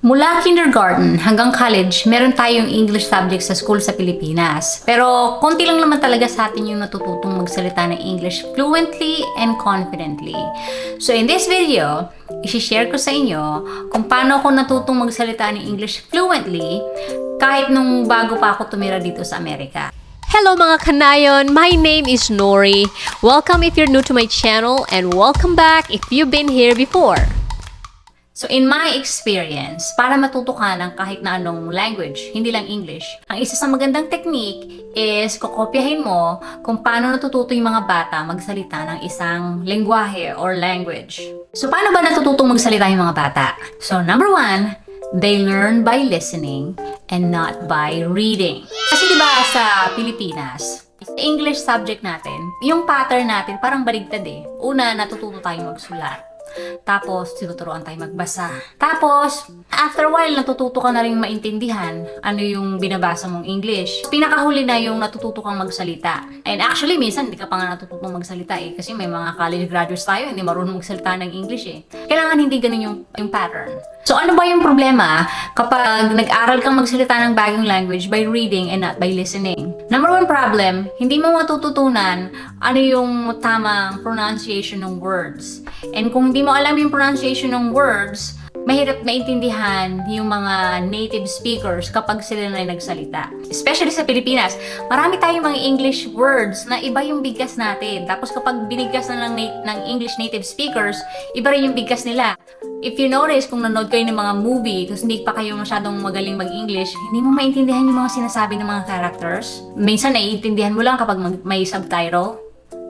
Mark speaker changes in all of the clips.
Speaker 1: Mula kindergarten hanggang college, meron tayong English subject sa school sa Pilipinas. Pero konti lang naman talaga sa atin yung natututong magsalita ng English fluently and confidently. So in this video, isi-share ko sa inyo kung paano ako natutong magsalita ng English fluently kahit nung bago pa ako tumira dito sa Amerika.
Speaker 2: Hello mga kanayon, my name is Nori. Welcome if you're new to my channel and welcome back if you've been here before.
Speaker 1: So in my experience, para matuto ka ng kahit na anong language, hindi lang English, ang isa sa magandang technique is kokopyahin mo kung paano natututo yung mga bata magsalita ng isang lengguwahe or language. So paano ba natututong magsalita yung mga bata? So number one, they learn by listening and not by reading. Kasi di ba sa Pilipinas, sa English subject natin, yung pattern natin parang baligtad eh. Una, natututo tayong magsulat. Tapos, tinuturuan tayo magbasa. Tapos, after a while, natututo ka na rin maintindihan ano yung binabasa mong English. Pinakahuli na yung natututo kang magsalita. And actually, minsan, hindi ka pa nga natututong magsalita eh. Kasi may mga college graduates tayo, hindi marunong magsalita ng English eh. Kailangan hindi ganun yung, yung pattern. So, ano ba yung problema kapag nag-aral kang magsalita ng bagong language by reading and not by listening? Number one problem, hindi mo matututunan ano yung tamang pronunciation ng words. And kung hindi mo alam yung pronunciation ng words, mahirap maintindihan yung mga native speakers kapag sila na nagsalita. Especially sa Pilipinas, marami tayong mga English words na iba yung bigkas natin. Tapos kapag binigkas na ng, na- ng English native speakers, iba rin yung bigkas nila. If you notice, kung nanood kayo ng mga movie, tapos hindi pa kayo masyadong magaling mag-English, hindi mo maintindihan yung mga sinasabi ng mga characters. Minsan, naiintindihan mo lang kapag may subtitle.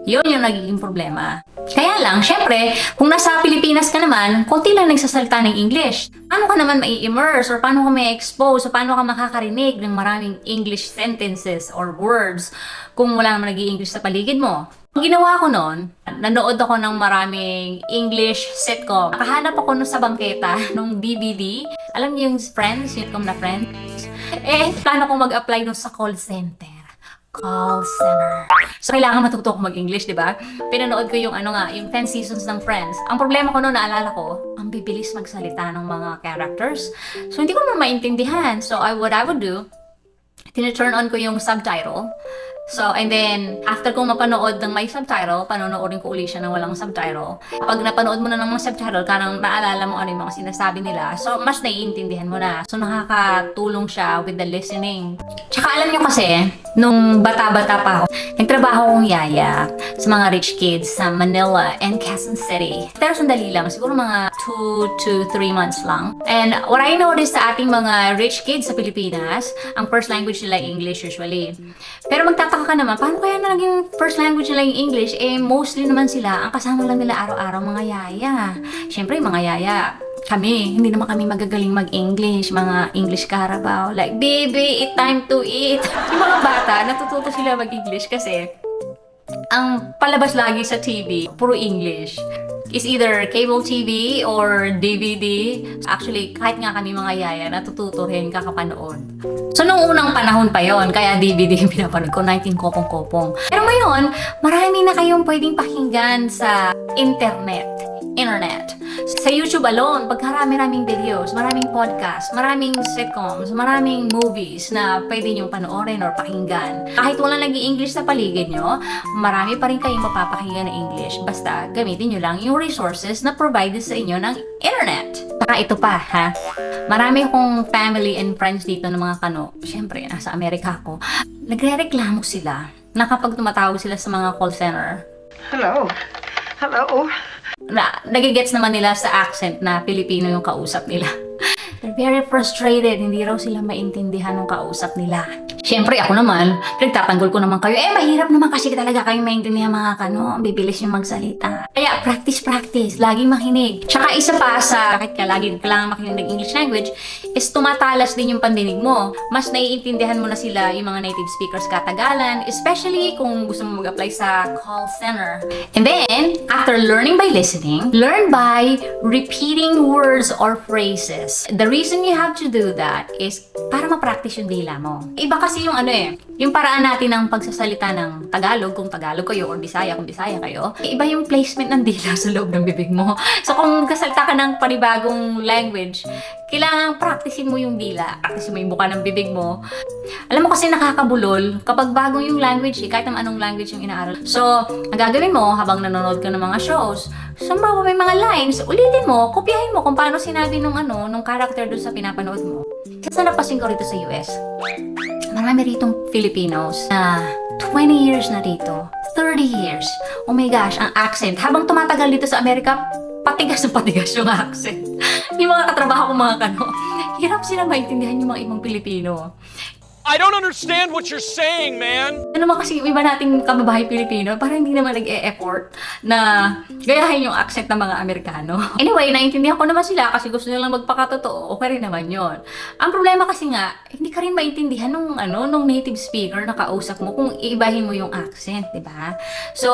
Speaker 1: Yun yung nagiging problema. Kaya lang, syempre, kung nasa Pilipinas ka naman, konti lang nagsasalita ng English. Paano ka naman mai-immerse or paano ka mai-expose o paano ka makakarinig ng maraming English sentences or words kung wala naman nag english sa paligid mo? Ginawa ko noon, nanood ako ng maraming English sitcom. Nakahanap ako nun sa bangketa nung DVD. Alam niyo yung Friends, sitcom na Friends? Eh, plano ko mag-apply nun sa call center call center. So, kailangan matuto ko mag-English, di ba? Pinanood ko yung ano nga, yung 10 seasons ng Friends. Ang problema ko noon, naalala ko, ang bibilis magsalita ng mga characters. So, hindi ko naman maintindihan. So, I, what I would do, tine-turn on ko yung subtitle. So, and then, after kong mapanood ng may subtitle, panonoorin ko uli siya ng walang subtitle. Pag napanood mo na ng mga subtitle, karang naalala mo ano yung mga sinasabi nila. So, mas naiintindihan mo na. So, nakakatulong siya with the listening. Tsaka alam nyo kasi, nung bata-bata pa ako, nagtrabaho akong yaya sa mga rich kids sa Manila and Quezon City. Pero sandali lang, siguro mga 2 to 3 months lang. And what I noticed sa ating mga rich kids sa Pilipinas, ang first language nila English usually. Pero magtataka ka naman, paano kaya na naging first language nila yung English? Eh, mostly naman sila, ang kasama lang nila araw-araw mga yaya. Siyempre, mga yaya, kami, hindi naman kami magagaling mag-English, mga English Carabao. Like, baby, it's time to eat. yung mga bata, natututo sila mag-English kasi ang palabas lagi sa TV, puro English. Is either cable TV or DVD. Actually, kahit nga kami mga yaya, natututo rin kakapanood. So, nung unang panahon pa yon kaya DVD yung pinapanood ko, 19 kopong-kopong. Pero ngayon, marami na kayong pwedeng pakinggan sa internet. Internet. Sa YouTube alone, pagkarami-raming videos, maraming podcast, maraming sitcoms, maraming movies na pwede niyong panoorin or pakinggan. Kahit wala nag english sa paligid nyo, marami pa rin kayong mapapakinggan na English. Basta gamitin nyo lang yung resources na provided sa inyo ng internet. Saka ito pa, ha? Marami akong family and friends dito ng mga kano. Siyempre, nasa Amerika ako. Nagre-reklamo sila na kapag tumatawag sila sa mga call center,
Speaker 3: Hello. Hello.
Speaker 1: Na nagigets naman nila sa accent na Pilipino yung kausap nila. They're very frustrated. Hindi raw sila maintindihan ng kausap nila. Siyempre, ako naman, pinagtatanggol ko naman kayo. Eh, mahirap naman kasi talaga kayong maintindihan mga kano. Bibilis yung magsalita. Kaya, practice, practice. Laging makinig. Tsaka isa pa sa, bakit ka lagi kailangan makinig ng English language, is tumatalas din yung pandinig mo. Mas naiintindihan mo na sila yung mga native speakers katagalan, especially kung gusto mo mag-apply sa call center. And then, after learning by listening, learn by repeating words or phrases. The reason you have to do that is para ma-practice yung dila mo. Iba kasi yung ano eh, yung paraan natin ng pagsasalita ng Tagalog, kung Tagalog kayo, or Bisaya, kung Bisaya kayo, iba yung placement ng dila sa loob ng bibig mo. So, kung kasalita ka ng panibagong language, kailangan practicein mo yung dila, practicein mo yung buka ng bibig mo. Alam mo kasi nakakabulol kapag bago yung language, eh, kahit anong language yung inaaral. So, ang gagawin mo habang nanonood ka ng mga shows, so may mga lines, ulitin mo, kopyahin mo kung paano sinabi nung ano, nung character doon sa pinapanood mo. Kasi napasin ko rito sa US, marami ritong Filipinos na 20 years na dito, 30 years. Oh my gosh, ang accent. Habang tumatagal dito sa Amerika, patigas na patigas yung accent. yung mga katrabaho ko mga kano, hirap sila maintindihan yung mga ibang Pilipino.
Speaker 4: I don't understand what you're saying, man.
Speaker 1: Ano naman kasi iba nating kababahay Pilipino, parang hindi naman nag-e-effort na gayahin yung accent ng mga Amerikano. Anyway, naiintindihan ko naman sila kasi gusto nilang magpakatotoo. Okay rin naman yon. Ang problema kasi nga, hindi ka rin maintindihan nung, ano, nung native speaker na kausap mo kung iibahin mo yung accent, di ba? So,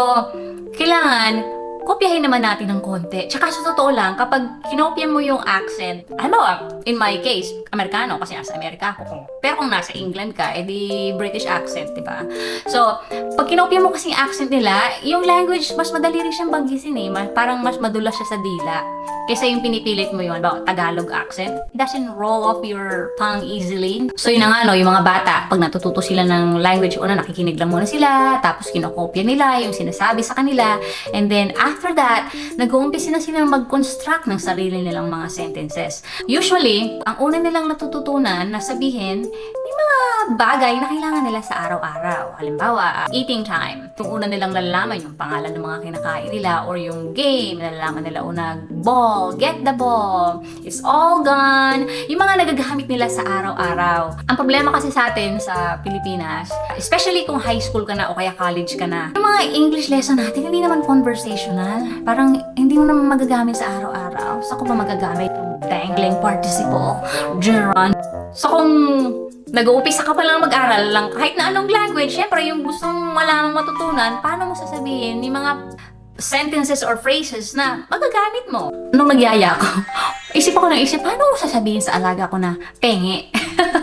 Speaker 1: kailangan kopyahin naman natin ng konti. Tsaka sa totoo lang, kapag kinopya mo yung accent, alam mo, in my case, Amerikano, kasi nasa Amerika ako. Pero kung nasa England ka, edi British accent, di ba? So, pag kinopya mo kasi yung accent nila, yung language, mas madali rin siyang banggisin eh. Parang mas madulas siya sa dila. Kaysa yung pinipilit mo yun, ba, Tagalog accent. It doesn't roll off your tongue easily. So, yun na nga, no, yung mga bata, pag natututo sila ng language, una, nakikinig lang muna sila, tapos kinokopya nila yung sinasabi sa kanila, and then, after that, nag-uumpisa na silang mag-construct ng sarili nilang mga sentences. Usually, ang una nilang natututunan na sabihin, yung mga bagay na kailangan nila sa araw-araw. Halimbawa, eating time. Yung una nilang nalalaman yung pangalan ng mga kinakain nila or yung game, nalalaman nila una, ball, get the ball, it's all gone. Yung mga nagagamit nila sa araw-araw. Ang problema kasi sa atin sa Pilipinas, especially kung high school ka na o kaya college ka na, yung mga English lesson natin, hindi naman conversational. Parang hindi mo naman magagamit sa araw-araw. Sa ko ba magagamit yung dangling participle, gerund. So kung nag-uumpisa ka pa lang mag-aral lang kahit na anong language, syempre yung gusto mong malamang matutunan, paano mo sasabihin yung mga sentences or phrases na magagamit mo. Nung nagyaya ko, isip ako ng isip, paano ko sasabihin sa alaga ko na pengi?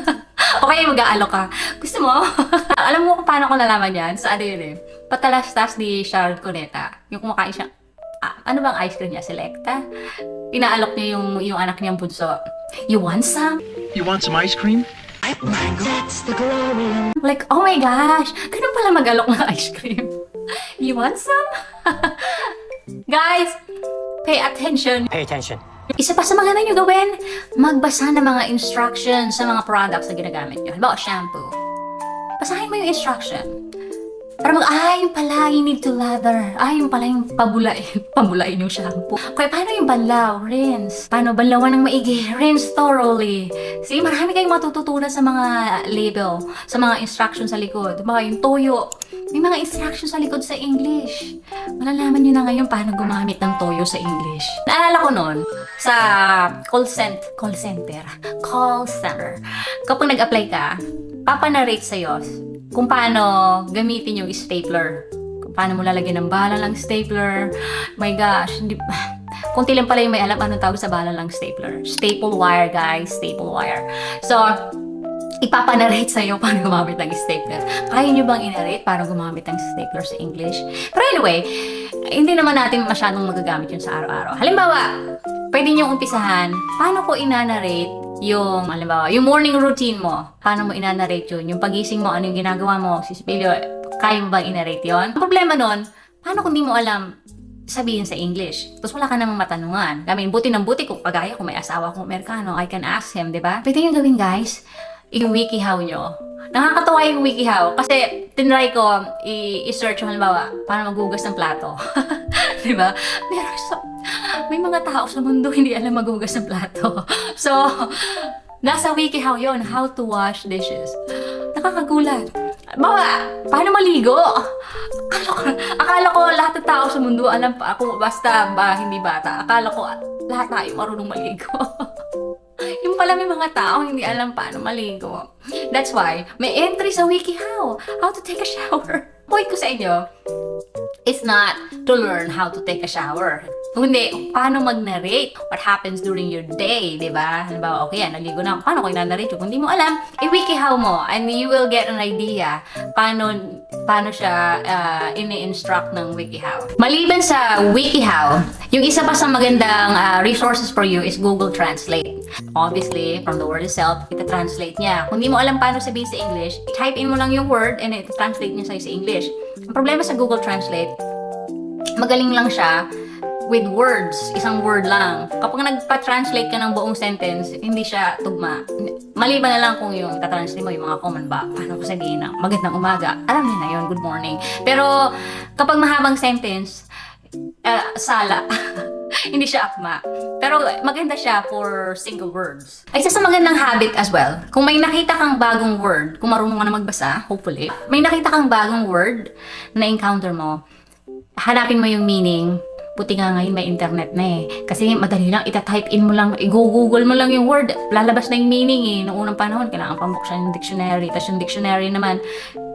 Speaker 1: o kaya mag-aalok ka. Gusto mo? Alam mo kung paano ko nalaman yan? Sa ano yun eh? Patalastas ni Charlotte Cuneta. Yung kumakain siya. Ah, ano bang ice cream niya? Selecta? Inaalok niya yung, yung anak niyang bunso. You want some?
Speaker 5: You want some ice cream?
Speaker 1: Like, oh my gosh, ganun pala mag-alok ng ice cream. You want some? Guys, pay attention.
Speaker 6: Pay attention.
Speaker 1: Isa pa sa mga na nyo gawin, magbasa ng mga instructions sa mga products na ginagamit nyo. Halimbawa, shampoo. Basahin mo yung instruction. Para mag, ah, yung pala, you need to lather. Ah, yung pala yung pabulain. pabulain yung shampoo. Kaya paano yung banlaw? Rinse. Paano banlawan ng maigi? Rinse thoroughly. See, marami kayong matututunan sa mga label, sa mga instructions sa likod. Diba, yung toyo. May mga instructions sa likod sa English. Malalaman nyo na ngayon paano gumamit ng toyo sa English. Naalala ko noon, sa call center, call center, call center. Kapag nag-apply ka, papanarrate sa'yo kung paano gamitin yung stapler. Kung paano mo lalagyan ng bala lang stapler. My gosh, hindi, kunti lang pala yung may alam anong tawag sa bala lang stapler. Staple wire, guys. Staple wire. So, ipapanarate sa iyo paano gumamit ng stapler. Kaya nyo bang inarate paano gumamit ng stapler sa English? Pero anyway, hindi naman natin masyadong magagamit yun sa araw-araw. Halimbawa, pwede nyo umpisahan, paano ko inanarate yung, halimbawa, yung morning routine mo. Paano mo inanarate yun? Yung pagising mo, ano yung ginagawa mo? Si Spilio, kaya mo bang inarate yun? Ang problema nun, paano kung di mo alam sabihin sa English. Tapos wala ka namang matanungan. I mean, buti ng buti kung kagaya kung may asawa akong Amerikano, I can ask him, di ba? Pwede yung gawin, guys yung wikihow nyo. Nakakatawa yung wikihow kasi tinry ko i-search halimbawa paano maghugas ng plato. di ba? Pero so, may mga tao sa mundo hindi alam maghugas ng plato. So, nasa wikihow yon how to wash dishes. Nakakagulat. Bawa, paano maligo? Akala ko, akala ko lahat ng tao sa mundo alam pa ako basta ba hindi bata. Akala ko lahat tayo marunong maligo. Yung pala may mga tao hindi alam paano maligo. That's why, may entry sa WikiHow. How to take a shower. Point ko sa inyo, is not to learn how to take a shower. Kundi, paano mag-narrate? What happens during your day, di ba? Halimbawa, okay, yan, naligo na. Paano ko i-narrate yun? Kung di mo alam, i-wikihow mo and you will get an idea paano paano siya uh, ini-instruct ng WikiHow. Maliban sa WikiHow, yung isa pa sa magandang uh, resources for you is Google Translate. Obviously, from the word itself, ita-translate niya. Kung di mo alam paano sabihin sa English, type in mo lang yung word and ita-translate niya sa English. Ang problema sa Google Translate, magaling lang siya with words, isang word lang. Kapag nagpa-translate ka ng buong sentence, hindi siya tugma. Maliban na lang kung yung tatranslate mo, yung mga common ba, paano ko sabihin na magandang umaga, alam niyo na yun, good morning. Pero kapag mahabang sentence, ah, sala. hindi siya akma. Pero maganda siya for single words. Ay, isa sa magandang habit as well, kung may nakita kang bagong word, kung marunong ka na magbasa, hopefully, may nakita kang bagong word na encounter mo, hanapin mo yung meaning, Buti nga ngayon may internet na eh. Kasi madali lang, itatype in mo lang, i-google mo lang yung word, lalabas na yung meaning eh. Noong unang panahon, kailangan pambuksan yung dictionary. Tapos yung dictionary naman,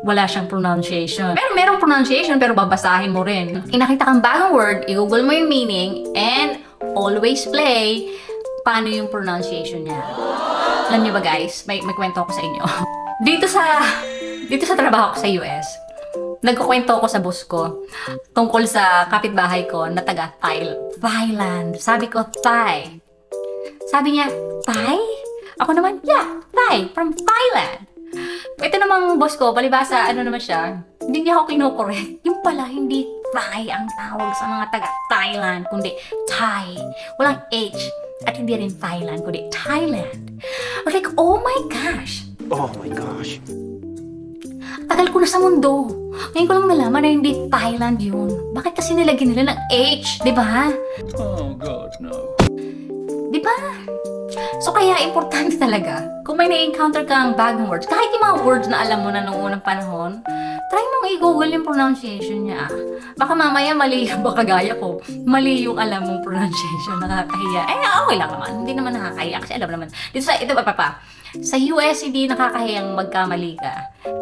Speaker 1: wala siyang pronunciation. Pero merong pronunciation, pero babasahin mo rin. Inakita kang bagong word, i-google mo yung meaning, and always play paano yung pronunciation niya. Alam niyo ba guys, may, may kwento ako sa inyo. dito sa, dito sa trabaho ko sa US, nagkukwento ako sa boss ko tungkol sa kapitbahay ko na taga Thailand. Thailand. Sabi ko, Thai. Sabi niya, Thai? Ako naman, yeah, Thai, from Thailand. Ito namang boss ko, palibasa, ano naman siya, hindi niya ako kinukorek. Yung pala, hindi Thai ang tawag sa mga taga Thailand, kundi Thai. Walang H. At hindi rin Thailand, kundi Thailand. I was like, oh my gosh.
Speaker 4: Oh my gosh.
Speaker 1: Tagal ko na sa mundo. Ngayon ko lang nalaman na hindi Thailand yun. Bakit kasi nilagyan nila ng H, di ba?
Speaker 4: Oh God, no.
Speaker 1: Di ba? So kaya importante talaga, kung may na-encounter kang bagong words, kahit yung mga words na alam mo na noong unang panahon, try mong i-google yung pronunciation niya. Baka mamaya mali yung baka gaya ko, mali yung alam mong pronunciation, nakakahiya. Eh, okay lang naman, hindi naman nakakahiya kasi alam naman. Dito sa, ito pa pa pa, sa US, hindi nakakahiyang magkamali ka.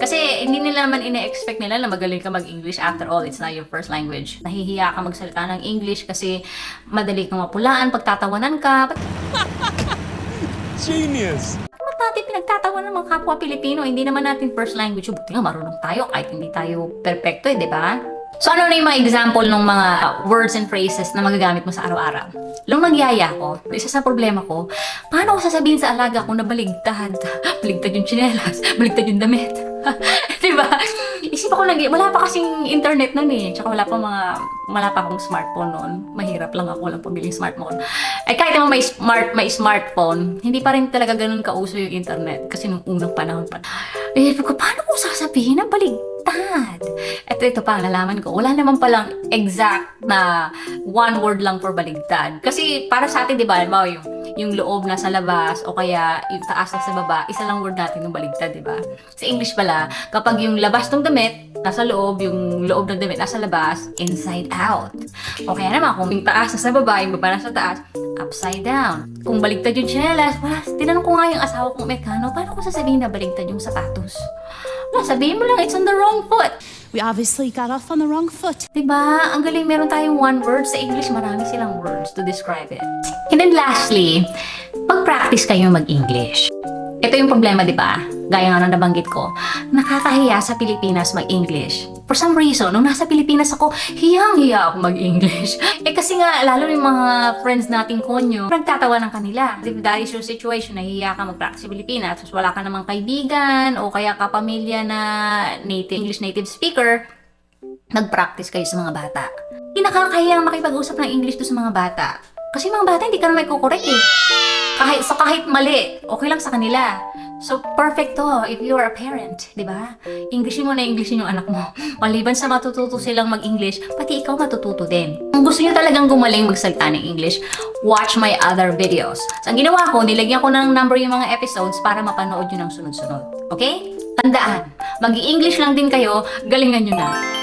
Speaker 1: Kasi hindi nila naman ine-expect nila na magaling ka mag-English. After all, it's not your first language. Nahihiya ka magsalita ng English kasi madali kang mapulaan, pagtatawanan ka.
Speaker 4: Genius.
Speaker 1: ba't natin pinagtatawa ng mga kapwa Pilipino? Hindi naman natin first language. Buti nga marunong tayo kahit hindi tayo perfecto eh, di ba? So ano na yung mga example ng mga words and phrases na magagamit mo sa araw-araw? Nung nagyaya ko, isa sa problema ko, paano ko sasabihin sa alaga ko na baligtad? baligtad yung tsinelas, baligtad yung damit. di ba? Isip ako lagi, wala pa kasing internet nun eh. Tsaka wala pa mga, wala pa akong smartphone noon. Mahirap lang ako, walang pabiling smartphone. Eh kahit naman may smart, may smartphone, hindi pa rin talaga ganun kauso yung internet. Kasi nung unang panahon pa. Eh, paano ko sasabihin na baligtad? At ito pa, nalaman ko, wala naman palang exact na one word lang for baligtad. Kasi para sa atin, di ba, halimbawa yung, yung loob nasa labas o kaya yung taas nasa baba, isa lang word natin yung baligtad, di ba? Sa English pala, kapag yung labas ng damit, nasa loob, yung loob ng damit nasa labas, inside out. O kaya naman, kung yung taas nasa baba, yung baba nasa taas, upside down. Kung baligtad yung chinelas, wala, tinanong ko nga yung asawa kong mekano, paano ko sasabihin na baligtad yung sapatos? Sabihin mo lang, it's on the wrong foot.
Speaker 5: We obviously got off on the wrong foot.
Speaker 1: Diba? Ang galing, meron tayong one word. Sa English, marami silang words to describe it. And then lastly, pag-practice kayo mag-English. Ito yung problema, di ba? Gaya nga na nabanggit ko, nakakahiya sa Pilipinas mag-English. For some reason, nung nasa Pilipinas ako, hiyang-hiya ako mag-English. eh kasi nga, lalo yung mga friends nating konyo, nagtatawa ng kanila. If that is your situation, nahihiya ka mag-practice sa Pilipinas, tapos wala ka namang kaibigan, o kaya kapamilya na native, English native speaker, nag-practice kayo sa mga bata. Hindi nakakahiyang makipag-usap ng English to sa mga bata. Kasi mga bata, hindi ka na may kukorek eh. Kahit, so kahit mali, okay lang sa kanila. So, perfect to if you are a parent, di ba? Englishin mo na Englishin yung anak mo. Maliban sa matututo silang mag-English, pati ikaw matututo din. Kung gusto nyo talagang gumaling magsalita ng English, watch my other videos. So, ang ginawa ko, nilagyan ko ng number yung mga episodes para mapanood nyo ng sunod-sunod. Okay? Tandaan, mag english lang din kayo, galingan nyo na.